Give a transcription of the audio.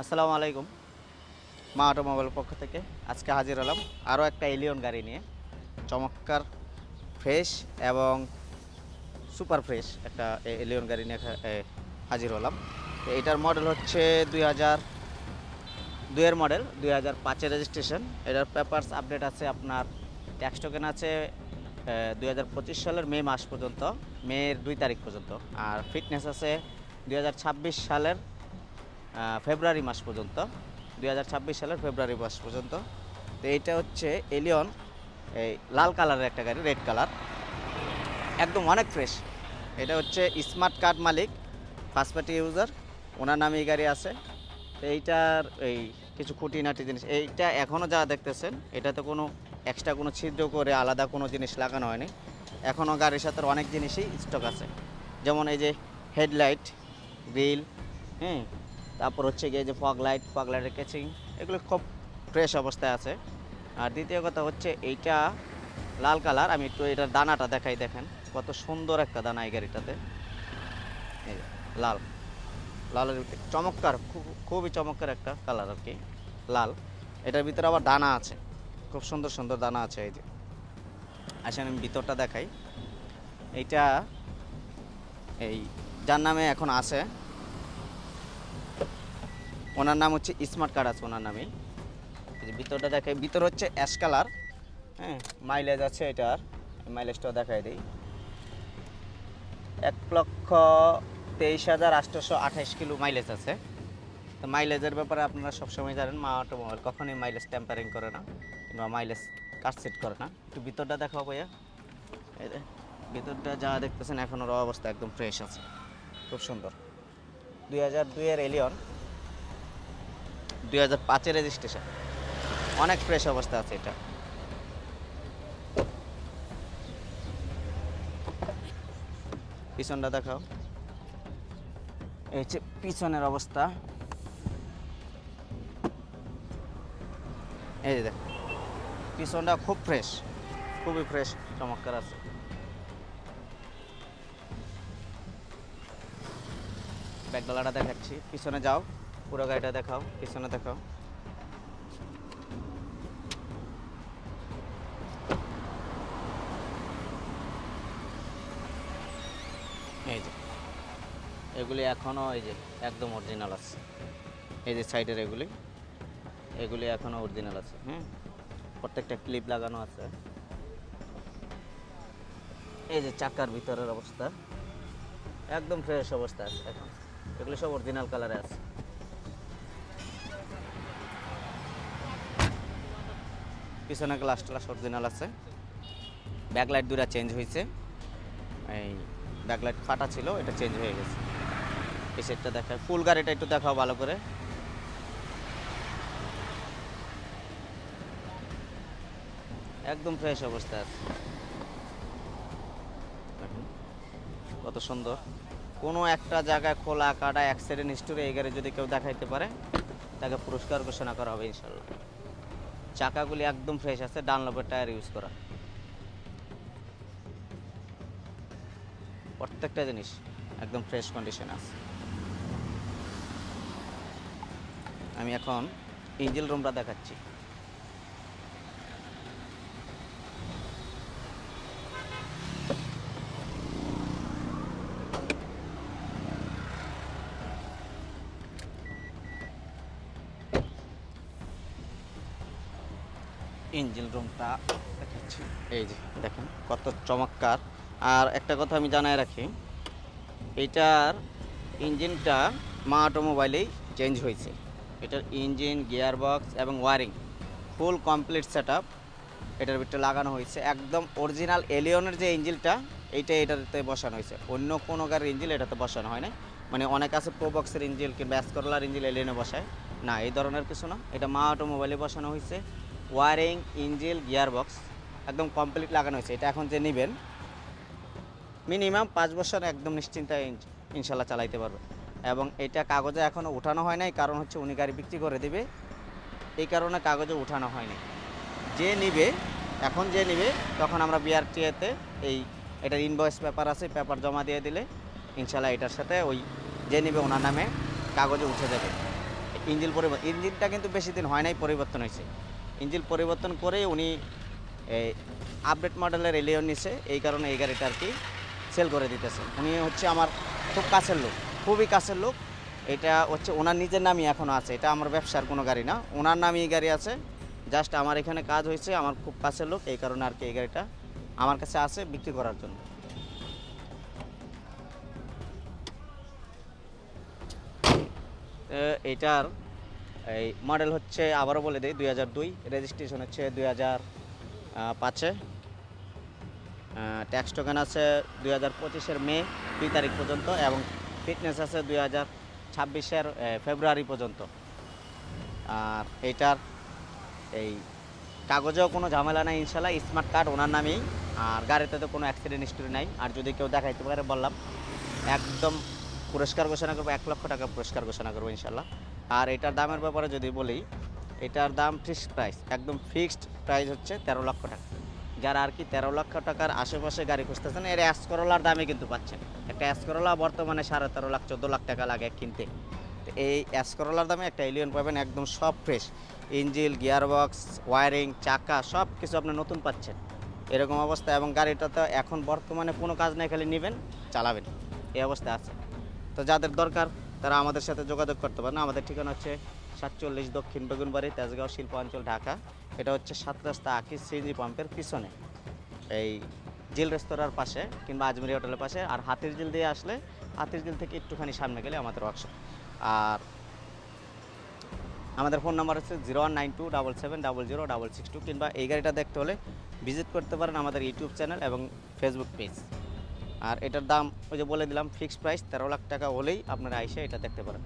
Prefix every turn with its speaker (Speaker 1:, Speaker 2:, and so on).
Speaker 1: আসসালামু আলাইকুম। মা অটোমোবাইল পক্ষ থেকে আজকে হাজির হলাম আরও একটা এলিয়ন গাড়ি নিয়ে। চমৎকার, ফ্রেশ এবং সুপার ফ্রেশ একটা এলিয়ন গাড়ি নিয়ে হাজির হলাম। তো এটার মডেল হচ্ছে দুই হাজার দুইয়ের মডেল, দুই হাজার পাঁচের রেজিস্ট্রেশন। এটার পেপারস আপডেট আছে আপনার, ট্যাক্স টোকেন আছে দুই হাজার পঁচিশ সালের মে মাস পর্যন্ত মের দুই তারিখ পর্যন্ত। আর ফিটনেস আছে দুই হাজার ছাব্বিশ সালের ফেব্রুয়ারি মাস পর্যন্ত, দুই হাজার ছাব্বিশ সালের ফেব্রুয়ারি মাস পর্যন্ত। তো এইটা হচ্ছে এলিয়ন এই লাল কালারের একটা গাড়ি, রেড কালার। একদম অনেক ফ্রেশ এটা হচ্ছে স্মার্ট কার্ড মালিক ফার্স্ট পার্টি ইউজার ওনার নামে এই গাড়ি আছে। তো এইটার এই কিছু খুঁটিনাটি জিনিস, এইটা এখনও যা দেখতেছেন, এটাতে কোনো এক্সট্রা কোনো ছিদ্র করে আলাদা কোনো জিনিস লাগানো হয়নি। এখনও গাড়ির সাথে অনেক জিনিসই স্টক আছে। যেমন এই যে হেডলাইট গ্রিল হ্যাঁ তারপর হচ্ছে গিয়ে যে ফগ লাইট ফগ লাইটের কেচিং এগুলো খুব ফ্রেশ অবস্থায় আছে। আর দ্বিতীয় কথা হচ্ছে এইটা লাল কালার, আমি একটু এটার দানাটা দেখাই দেখেন, কত সুন্দর একটা দানা এই গাড়িটাতে। লাল। লালের চমৎকার, খুব, খুবই চমৎকার একটা কালার আর কি, লাল। এটার ভিতরে আবার দানা আছে, খুব সুন্দর সুন্দর দানা আছে এই যে। আসেন আমি ভিতরটা দেখাই। এইটা এই যার নামে এখন আছে ওনার নাম হচ্ছে স্মার্ট কার্ড আছে ওনার যে ভিতরটা দেখাই, ভিতর হচ্ছে অ্যাশ কালার হ্যাঁ মাইলেজ আছে এটার মাইলেজটাও দেখাই দিই। এক লক্ষ তেইশ হাজার আটশোশো আঠাইশ কিলো মাইলেজ আছে। তো মাইলেজের ব্যাপারে আপনারা সবসময় জানেন, মা অটোমোবাইল কখনোই মাইলেজ ট্যাম্পারিং করে না, কিংবা মাইলেজ কাটসেট করে না। একটু ভিতরটা দেখাও ভাইয়া। ভিতরটা যা দেখতেছেন, এখনও র অবস্থা একদম ফ্রেশ আছে। খুব সুন্দর। দুই হাজার দুইয়ের এলিয়ন দুই হাজার পাঁচের রেজিস্ট্রেশন অনেক ফ্রেশ অবস্থা আছে এটা। পিছনটা দেখাও। এই হচ্ছে পিছনের অবস্থা। এই যে দেখ, পিছনটা খুব ফ্রেশ খুবই ফ্রেশ চমৎকার আছে। ব্যাকডালাটা দেখাচ্ছি, পিছনে যাও। পুরো গাড়িটা দেখাও, পিছনে দেখাও। এই যে, এগুলি এখনও এই যে, একদম অরিজিনাল আছে। এই যে সাইডের এগুলি এগুলি এখনও অরিজিনাল আছে, হুম? প্রত্যেকটা ক্লিপ লাগানো আছে। এই যে চাকার ভিতরের অবস্থা, একদম ফ্রেশ অবস্থা আছে এখন। এগুলি সব অরিজিনাল কালারে আছে। পিছনে গ্লাস টালাস অরিজিনাল আছে। ব্যাকলাইট দুটা চেঞ্জ হয়েছে। এই ব্যাকলাইট ফাটা ছিল, এটা চেঞ্জ হয়ে গেছে। সেটটা দেখায় ফুল গাড়িটা একটু দেখাও ভালো করে। একদম ফ্রেশ অবস্থা আছে। কত সুন্দর। কোনো একটা জায়গায় খোলা কাটা অ্যাক্সিডেন্ট হিস্টোরি এই গাড়ি যদি কেউ দেখাইতে পারে, তাকে পুরস্কার ঘোষণা করা হবে ইনশাল্লাহ চাকাগুলি একদম ফ্রেশ আছে ডানলপের টায়ার ইউজ করা। প্রত্যেকটা জিনিস একদম ফ্রেশ কন্ডিশন আছে। আমি এখন ইঞ্জিল রুমটা দেখাচ্ছি। ইঞ্জিল রুমটা দেখাচ্ছি। এই যে, দেখেন কত চমৎকার। আর একটা কথা আমি জানাই রাখি, এটার ইঞ্জিনটা মা অটোমোবাইলেই চেঞ্জ হয়েছে। এটার ইঞ্জিন গিয়ার বক্স এবং wiring, full complete set up এটার ভিতরে লাগানো হয়েছে। একদম অরিজিনাল এলিয়নের যে ইঞ্জিনটা, এইটা এটাতে বসানো হয়েছে। অন্য কোনো গাড়ির ইঞ্জিন এটাতে বসানো হয় না মানে অনেক আছে প্রোবক্সের ইঞ্জিন কিংবা অ্যাসকরলার ইঞ্জিন এলিয়নে বসায়। না, এই ধরনের কিছু না। এটা মা অটোমোবাইলে বসানো হয়েছে। ওয়ারিং, ইঞ্জিল গিয়ার বক্স একদম কমপ্লিট লাগানো হয়েছে। এটা এখন যে নেবেন, মিনিমাম পাঁচ বছর একদম নিশ্চিন্তায় ইনশাল্লাহ চালাইতে পারবে এবং এটা কাগজে এখনও উঠানো হয় নাই, কারণ হচ্ছে উনি গাড়ি বিক্রি করে দিবে। এই কারণে কাগজে উঠানো হয়নি যে নিবে, এখন যে নিবে, তখন আমরা বিআরটিএতে এই এটার ইনভয়েস পেপার আছে পেপার জমা দিয়ে দিলে ইনশাল্লাহ এটার সাথে ওই যে নিবে ওনার নামে কাগজে উঠে যাবে। ইঞ্জিন পরিবর্তন ইঞ্জিনটা কিন্তু বেশি দিন হয় নাই, পরিবর্তন হয়েছে। ইঞ্জিন পরিবর্তন করে উনি আপডেট মডেলের এলিয়ন নিছে। এই কারণে এই গাড়িটা আর কি সেল করে দিতেছে। উনি হচ্ছে আমার খুব কাছের লোক, খুবই কাছের লোক। এটা হচ্ছে ওনার নিজের নামই এখনও আছে। এটা আমার ব্যবসার কোনো গাড়ি না। ওনার নামই এই গাড়ি আছে। জাস্ট আমার এখানে কাজ হয়েছে, আমার খুব কাছের লোক। এই কারণে আর কি এই গাড়িটা আমার কাছে আছে বিক্রি করার জন্য। এটার এই মডেল হচ্ছে, আবারও বলে দিই, দুই হাজার দুই রেজিস্ট্রেশন হচ্ছে দুই হাজার পাঁচে। ট্যাক্স টোকেন আছে দুই হাজার পঁচিশের মে, দুই তারিখ পর্যন্ত, এবং ফিটনেস আছে দুই হাজার ছাব্বিশের ফেব্রুয়ারি পর্যন্ত। আর এইটার এই কাগজেও কোনো ঝামেলা নাই ইনশাল্লাহ স্মার্ট কার্ড ওনার নামেই, আর গাড়িতে তো কোনো অ্যাক্সিডেন্ট হিস্ট্রি নাই। আর যদি কেউ দেখাইতে পারে, বললাম, একদম পুরস্কার ঘোষণা করব, এক লক্ষ টাকা পুরস্কার ঘোষণা করব ইনশাল্লাহ আর এটার দামের ব্যাপারে যদি বলি, এটার দাম ফিক্সড প্রাইস একদম ফিক্সড প্রাইস হচ্ছে তেরো লক্ষ টাকা। যারা আর কি তেরো লক্ষ টাকার আশেপাশে গাড়ি খুঁজতেছেন, এর অ্যাস করলার দামে কিন্তু পাচ্ছেন। একটা অ্যাস করলা বর্তমানে সাড়ে তেরো লাখ, চোদ্দ লাখ টাকা লাগে কিনতে। এই অ্যাস করলার দামে একটা এলিয়ন পাবেন, একদম সব ফ্রেশ ইঞ্জিল, গিয়ারবক্স, ওয়ারিং, চাকা, সব কিছু আপনি নতুন পাচ্ছেন। এরকম অবস্থা এবং গাড়িটা তো এখন বর্তমানে কোনো কাজ নাই, খালি নেবেন, চালাবেন। এই অবস্থা আছে। তো যাদের দরকার তারা আমাদের সাথে যোগাযোগ করতে পারেন আমাদের ঠিকানা হচ্ছে সাতচল্লিশ দক্ষিণ বেগুনবাড়ি, তেজগাঁও, শিল্পাঞ্চল, ঢাকা। এটা হচ্ছে সাত রাস্তা আকিস সিএনজি পাম্পের পিছনে। এই জিল রেস্তোরাঁর পাশে কিংবা আজমেরি হোটেলের পাশে। আর হাতির জিল দিয়ে আসলে হাতির জিল থেকে একটুখানি সামনে গেলে আমাদের ওয়ার্কশপ আর আমাদের ফোন নাম্বার হচ্ছে zero one nine two double seven double zero double six two কিংবা এই গাড়িটা দেখতে হলে ভিজিট করতে পারেন আমাদের ইউটিউব চ্যানেল এবং ফেসবুক পেজ আর এটার দাম ওই যে বলে দিলাম ফিক্সড প্রাইস তেরো লাখ টাকা হলেই আপনারা আইসে এটা দেখতে পারেন।